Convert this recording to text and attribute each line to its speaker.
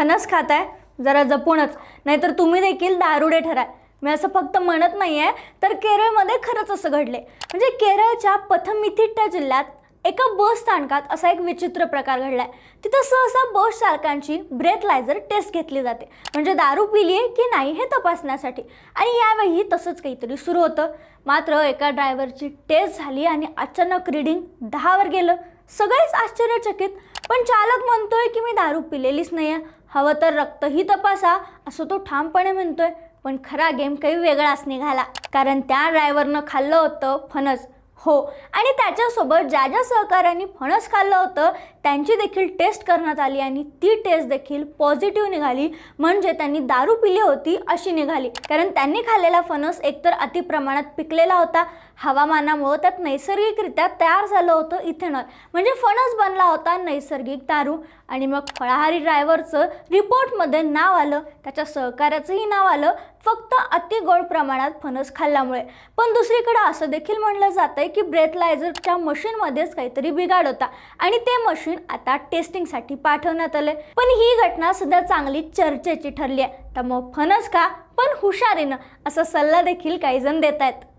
Speaker 1: फणस खाताय? जरा जपूनच. नाहीतर तुम्ही देखील दारुडे ठराल. मी असं फक्त म्हणत नाही आहे तर केरळमध्ये खरंच असं घडले. म्हणजे केरळच्या पथमिथिट्टा जिल्ह्यात एका बस स्थानकात असा एक विचित्र प्रकार घडलाय. तिथं सहसा बस चालकांची ब्रेथलायझर टेस्ट घेतली जाते. म्हणजे दारू पिली आहे की नाही हे तपासण्यासाठी. आणि यावेळी तसंच काहीतरी सुरू होतं. मात्र एका ड्रायव्हरची टेस्ट झाली आणि अचानक रिडिंग दहावर गेलं. सगळेच आश्चर्यचकित. पण चालक म्हणतोय की मी दारू पिलेलीच नाही आहे हवं तर रक्तही तपासा असं तो ठामपणे म्हणतोय. पण खरा गेम काही वेगळाच निघाला. कारण त्या ड्रायव्हरनं खाल्लं होतं फणस. हो आणि त्याच्यासोबत ज्या ज्या सहकाऱ्यांनी फणस खाल्लं होतं त्यांची देखील टेस्ट करण्यात आली आणि ती टेस्ट देखील पॉझिटिव्ह निघाली. म्हणजे त्यांनी दारू पिली होती अशी निघाली. कारण त्यांनी खाल्लेला फणस एकतर अतिप्रमाणात पिकलेला होता हवामानामुळं त्यात नैसर्गिकरित्या तयार झालं होतं इथेनॉल. म्हणजे फणस बनला होता नैसर्गिक दारू. आणि मग फळाहारी ड्रायव्हरचं रिपोर्टमध्ये नाव आलं. त्याच्या सहकाऱ्याचंही नाव आलं. फक्त गोड प्रमाणात फणस खाल्ल्यामुळे. पण दुसरीकडे असं देखील म्हणलं जातंय की ब्रेथलायझरच्या मशीनमध्येच काहीतरी बिघाड होता आणि ते मशीन आता टेस्टिंगसाठी पाठवण्यात आले पण ही घटना सध्या चांगली चर्चेची ठरली आहे त्यामुळे फणस खा पण हुशारीनं असा सल्ला देखील काही जण देत आहेत